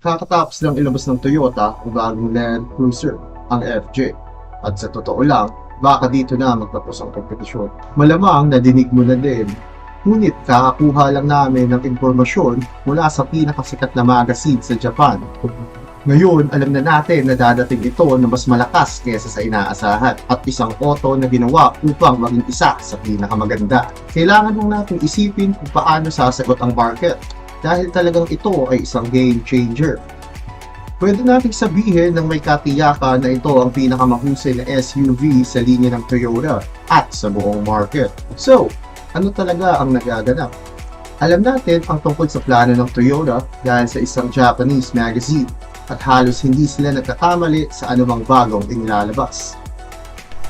kakatapos lang ilabas ng Toyota ang bagong Land Cruiser, ang FJ. At sa totoo lang, baka dito na magtapos ang kompetisyon. Malamang nadinig mo na din. Ngunit kakakuha lang namin ng impormasyon mula sa pinakasikat na magazine sa Japan. Ngayon, alam na natin na dadating ito na mas malakas kaysa sa inaasahan at isang auto na ginawa upang maging isa sa pinakamaganda. Kailangan lang natin isipin kung paano sasagot ang market dahil talagang ito ay isang game changer. Pwede nating sabihin ng may katiyakan na ito ang pinakamahusay na SUV sa linya ng Toyota at sa buong market. So, ano talaga ang nagaganap? Alam natin ang tungkol sa plano ng Toyota dahil sa isang Japanese magazine at halos hindi sila nagkakamali sa anumang bagong inilalabas.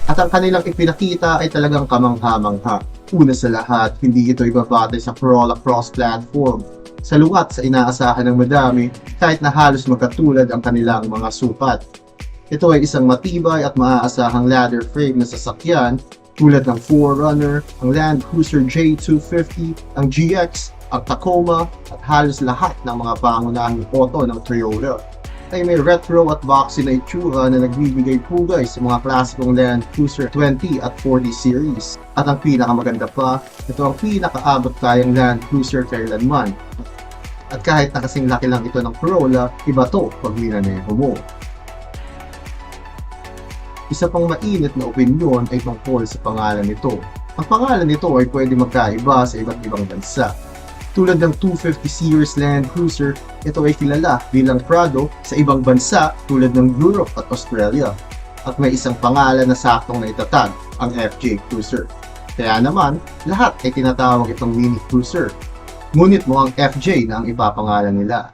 At ang kanilang ipinakita ay talagang kamangha-mangha. Una sa lahat, hindi ito ibabate sa Corolla Cross platform. Salukat sa inaasahan ng madami kahit na halos magkatulad ang kanilang mga sukat. Ito ay isang matibay at maaasahang ladder frame na sasakyan tulad ng 4Runner, ang Land Cruiser J250, ang GX, ang Tacoma at halos lahat ng mga pangunahing auto ng Toyota ay may retro at boxy na itsura na nagbibigay pugay sa mga klasikong Land Cruiser 20 at 40 series. At ang pinakamaganda pa, ito ang pinakaabot kayang Land Cruiser kailanman. At kahit na kasing laki lang ito ng Corolla, iba to pag minaneho mo. Isa pang mainit na opinyon ay tungkol sa pangalan nito. Ang pangalan nito ay pwede magkaiba sa iba't ibang bansa. Tulad ng 250 series Land Cruiser, ito ay kilala bilang Prado sa ibang bansa tulad ng Europe at Australia. At may isang pangalan na saktong na itatag, ang FJ Cruiser. Kaya naman, lahat ay tinatawag itong Mini Cruiser. Ngunit mukhang FJ na ang ipapangalan nila.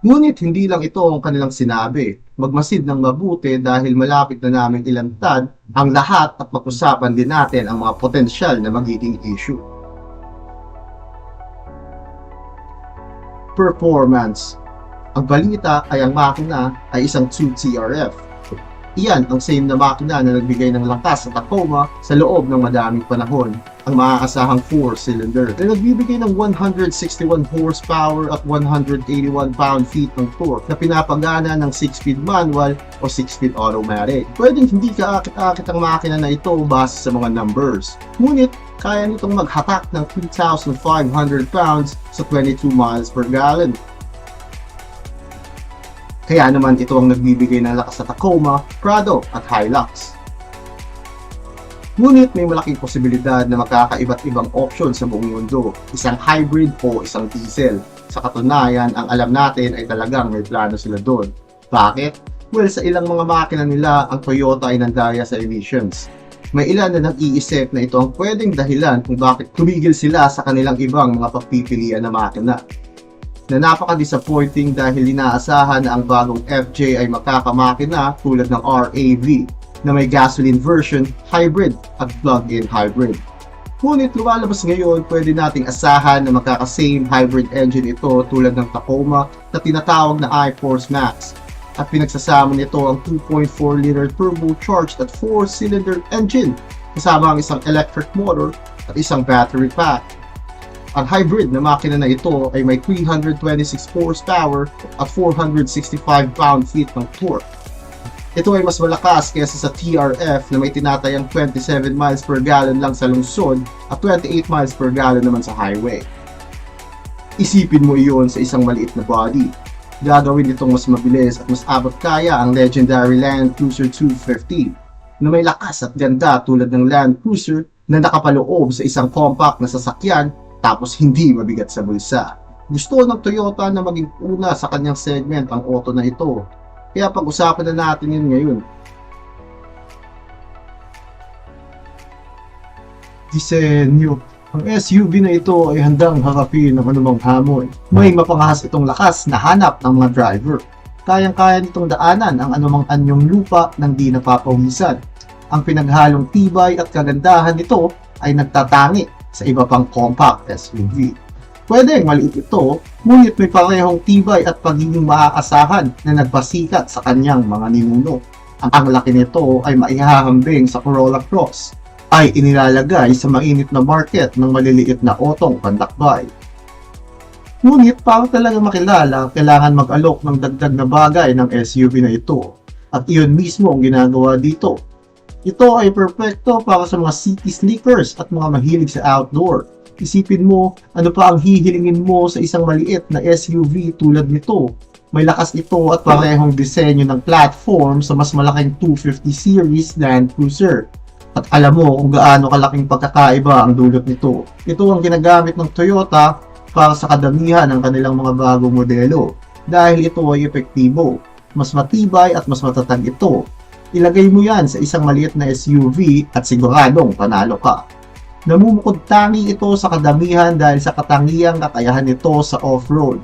Ngunit hindi lang ito ang kanilang sinabi. Magmasid ng mabuti dahil malapit na namin ilantad ang lahat at pag-usapan din natin ang mga potensyal na magiging issue. Performance Ang balita ay ang makina ay isang 2 TRF. Iyan ang same na makina na nagbigay ng lakas sa Tacoma sa loob ng madaming panahon. Ang maaasahang 4-cylinder na nagbibigay ng 161 horsepower at 181 pound-feet ng torque na pinapagana ng 6-speed manual o 6-speed automatic. Pwedeng hindi kaakit-akit ang makina na ito base sa mga numbers. Ngunit kaya nitong maghatak ng 3,500 pounds sa 22 miles per gallon. Kaya naman ito ang nagbibigay ng lakas sa Tacoma, Prado at Hilux. Ngunit may malaking posibilidad na magkakaiba't ibang option sa buong mundo, isang hybrid o isang diesel. Sa katunayan, ang alam natin ay talagang may plano sila doon. Bakit? Well, sa ilang mga makina nila, ang Toyota ay nandaya sa emissions. May ilan na nag-iisip na ito ang pwedeng dahilan kung bakit tumigil sila sa kanilang ibang mga pagpipilian na makina na napaka-disappointing dahil inaasahan na ang bagong FJ ay makakamakina tulad ng RAV na may gasoline version, hybrid at plug-in hybrid. Ngunit lumalabas ngayon, pwede nating asahan na magkaka-same hybrid engine ito tulad ng Tacoma na tinatawag na iForce Max at pinagsasama nito ang 2.4-liter turbocharged at 4-cylinder engine kasama ang isang electric motor at isang battery pack. Ang hybrid na makina na ito ay may 326 horsepower at 465 pound-feet ng torque. Ito ay mas malakas kaysa sa TRF na may tinatayang 27 miles per gallon lang sa lungsod at 28 miles per gallon naman sa highway. Isipin mo iyon sa isang maliit na body. Gagawin itong mas mabilis at mas abot kaya ang legendary Land Cruiser 250 na may lakas at ganda tulad ng Land Cruiser na nakapaloob sa isang compact na sasakyan tapos hindi mabigat sa bulsa. Gusto ng Toyota na maging una sa kanyang segment ang auto na ito. Kaya pag-usapan na natin yun ngayon. Disenyo. Ang SUV na ito ay handang harapin ng anumang hamon. May mapangahas itong lakas na hanap ng mga driver. Kayang-kaya nitong daanan ang anumang anyong lupa ng di napapawisan. Ang pinaghalong tibay at kagandahan nito ay nagtatangi sa iba pang compact SUV. Pwede maliit ito, ngunit may parehong tibay at pagiging maaasahan na nagpasikat sa kanyang mga ninuno. Ang, ang laki nito ay maihahambing sa Corolla Cross ay inilalagay sa mainit na market ng maliliit na otong pandakbay. Ngunit para talaga makilala, kailangan mag-alok ng dagdag na bagay ng SUV na ito. At iyon mismo ang ginagawa dito. Ito ay perfecto para sa mga city sneakers at mga mahilig sa outdoor. Isipin mo, ano pa ang hihilingin mo sa isang maliit na SUV tulad nito. May lakas ito at parehong disenyo ng platform sa mas malaking 250 series Land Cruiser. At alam mo kung gaano kalaking pagkakaiba ang dulot nito. Ito ang ginagamit ng Toyota para sa kadamihan ng kanilang mga bagong modelo dahil ito ay epektibo. Mas matibay at mas matatag ito. Ilagay mo yan sa isang maliit na SUV at siguradong panalo ka. Namumukod tangi ito sa kadamihan dahil sa katangiang kakayahan nito sa off-road.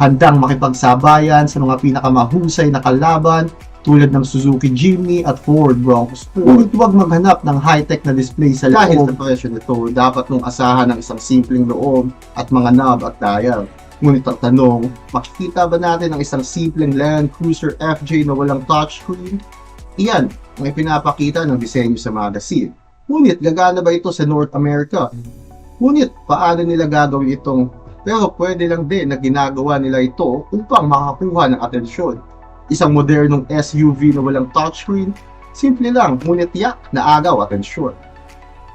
Handang makipagsabayan sa mga pinakamahusay na kalaban tulad ng Suzuki Jimny at Ford Bronco Sport. Ngunit huwag maghanap ng high-tech na display sa loob. Dahil sa presyo nito, dapat mong asahan ng isang simpleng loob at mga knob at dial. Ngunit ang tanong, makikita ba natin ang isang simpleng Land Cruiser FJ na walang touchscreen? Iyan ang ipinapakita ng disenyo sa magazine. Ngunit gagana ba ito sa North America? Ngunit paano nila gagawin itong pero pwede lang din na ginagawa nila ito upang makakuha ng atensyon. Isang modernong SUV na walang touchscreen, simple lang, ngunit yak na agaw atensyon.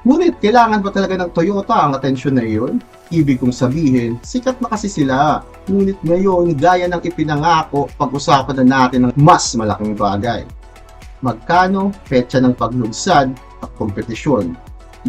Ngunit kailangan ba talaga ng Toyota ang atensyon na iyon? Ibig kong sabihin, sikat na kasi sila. Ngunit ngayon, gaya ng ipinangako, pag-usapan na natin ng mas malaking bagay. Magkano, petsa ng paglunsad at kompetisyon.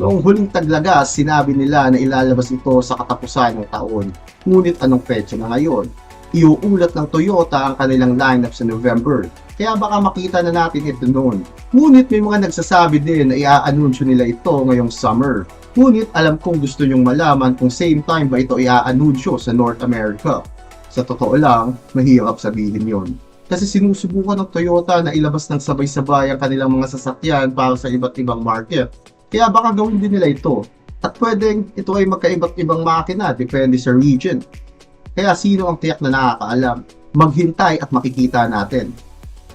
Noong huling taglagas, sinabi nila na ilalabas ito sa katapusan ng taon. Ngunit anong petsa na ngayon? Iuulat ng Toyota ang kanilang lineup sa November. Kaya baka makita na natin ito noon. Ngunit may mga nagsasabi din na ia-anunsyo nila ito ngayong summer. Ngunit alam kong gusto nyong malaman kung same time ba ito ia-anunsyo sa North America. Sa totoo lang, mahirap sabihin yon. Kasi sinusubukan ng Toyota na ilabas ng sabay-sabay ang kanilang mga sasakyan para sa iba't ibang market. Kaya baka gawin din nila ito. At pwedeng ito ay magkaiba't ibang makina depende sa region. Kaya sino ang tiyak na nakakaalam? Maghintay at makikita natin.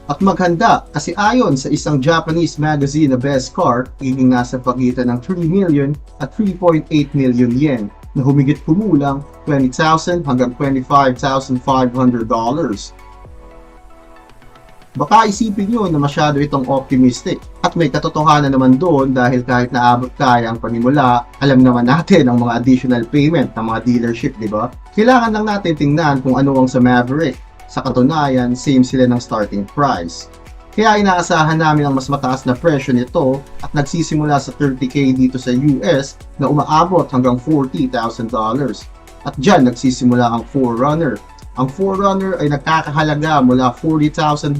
At maghanda kasi ayon sa isang Japanese magazine na Best Car, magiging nasa pagitan ng 3 million at 3.8 million yen na humigit kumulang 20,000 hanggang 25,500 dollars. Baka isipin nyo na masyado itong optimistic. At may katotohanan naman doon dahil kahit naabot kaya ang panimula, alam naman natin ang mga additional payment ng mga dealership, di ba? Kailangan lang natin tingnan kung ano ang sa Maverick. Sa katunayan, same sila ng starting price. Kaya inaasahan namin ang mas mataas na presyo nito at nagsisimula sa 30k dito sa US na umaabot hanggang $40,000. At dyan nagsisimula ang 4Runner ang 4Runner ay nagkakahalaga mula $40,000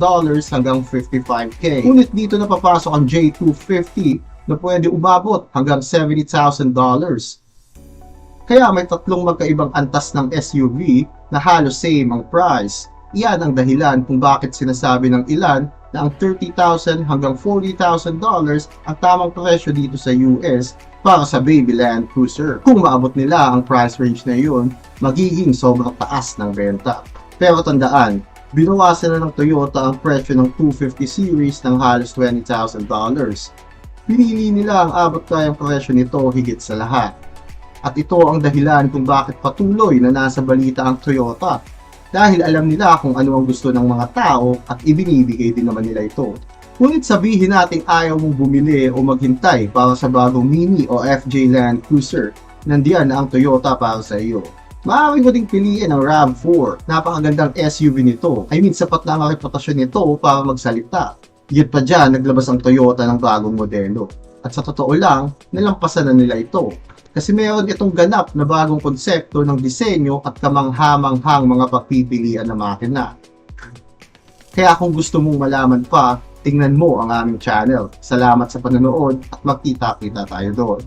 hanggang 55K. Ngunit dito na papasok ang J250 na pwede umabot hanggang $70,000. Kaya may tatlong magkaibang antas ng SUV na halos same ang price. Iyan ang dahilan kung bakit sinasabi ng ilan na ang $30,000 hanggang $40,000 ang tamang presyo dito sa US para sa Baby Land Cruiser. Kung maabot nila ang price range na yun, magiging sobrang taas ng benta. Pero tandaan, binawasan na ng Toyota ang presyo ng 250 series ng halos $20,000. Pinili nila ang abot kayang presyo nito higit sa lahat. At ito ang dahilan kung bakit patuloy na nasa balita ang Toyota dahil alam nila kung ano ang gusto ng mga tao at ibinibigay din naman nila ito. Ngunit sabihin nating ayaw mong bumili o maghintay para sa bagong Mini o FJ Land Cruiser, nandiyan na ang Toyota para sa iyo. Maaari mo ding piliin ang RAV4. Napakagandang SUV nito. I mean, sapat na ang reputasyon nito para magsalita. Yun pa dyan, naglabas ang Toyota ng bagong modelo. At sa totoo lang, nalampasan na nila ito. Kasi meron itong ganap na bagong konsepto ng disenyo at kamanghamanghang mga papipilian na makina. Kaya kung gusto mong malaman pa, tingnan mo ang aming channel. Salamat sa panonood at magkita-kita tayo doon.